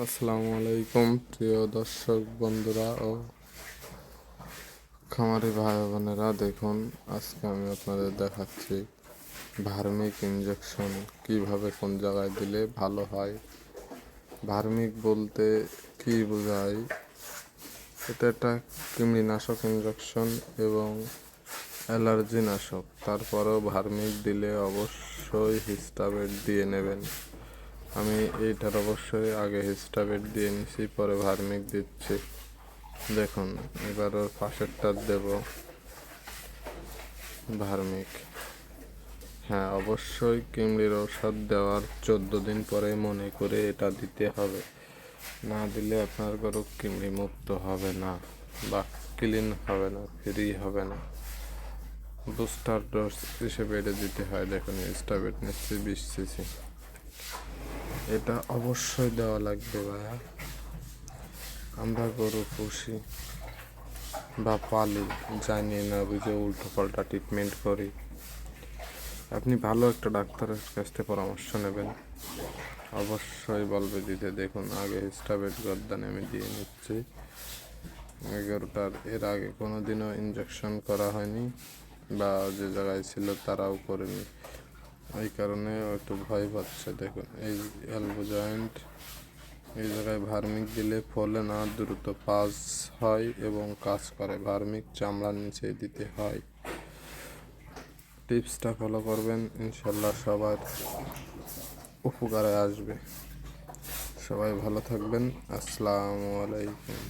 আসসালামু আলাইকুম, প্রিয় দর্শক বন্ধুরা ও খামারি ভাই বোনেরা, দেখুন, আজকে আমি আপনাদের দেখাচ্ছি ভার্মিক ইঞ্জেকশন কীভাবে কোন জায়গায় দিলে ভালো হয়। ভার্মিক বলতে কি বোঝায়? এটা একটা কৃমিনাশক ইঞ্জেকশন এবং অ্যালার্জি নাশক তারপরেও ভার্মিক দিলে অবশ্যই হিস্টাবেট দিয়ে নেবেন। আমি এইটার অবশ্যই আগে হিস্টাবেট দিয়ে নিছি, পরে ভার্মিক দিচ্ছি। দেখুন, এবার ওর পাশেরটা দেব। ভার্মিক। হ্যাঁ অবশ্যই কিমড়ির ঔষধ দেওয়ার চোদ্দ দিন পরে মনে করে এটা দিতে হবে। না দিলে আপনার গরু কিমড়ি মুক্ত হবে না, বা ক্লিন হবে না, ফ্রি হবে না। বুস্টার ডোজ হিসেবে এটা দিতে হয়। দেখুন স্টাবেট নিচ্ছি বিশ সিসি। এটা অবশ্যই দেওয়া লাগবে ভাইয়া। আমরা গরু পুষি বা পালি, জানি না বুঝে উল্টো পাল্টা ট্রিটমেন্ট করি। আপনি ভালো একটা ডাক্তারের কাছ থেকে পরামর্শ নেবেন। অবশ্যই বলবে দিতে, দেখুন, আগে স্টাবেট গদ্দানে আমি দিয়ে নিচ্ছি। এগারোটার, এর আগে কোনো দিনও ইঞ্জেকশন করা হয়নি বা যে জায়গায় ছিল তারাও করেনি। এই কারণে একটু ভয় পাচ্ছে, দেখুন। এই এলবো জয়েন্ট এই জায়গায় ভার্মিক দিলে ফলে না, দ্রুত পাস হয় এবং কাজ করে। ভার্মিক চামড়ার নিচে দিতে হয়। টিপসটা ফলো করবেন, ইনশাল্লাহ সবার উপকারে আসবে। সবাই ভালো থাকবেন। আসসালামু আলাইকুম।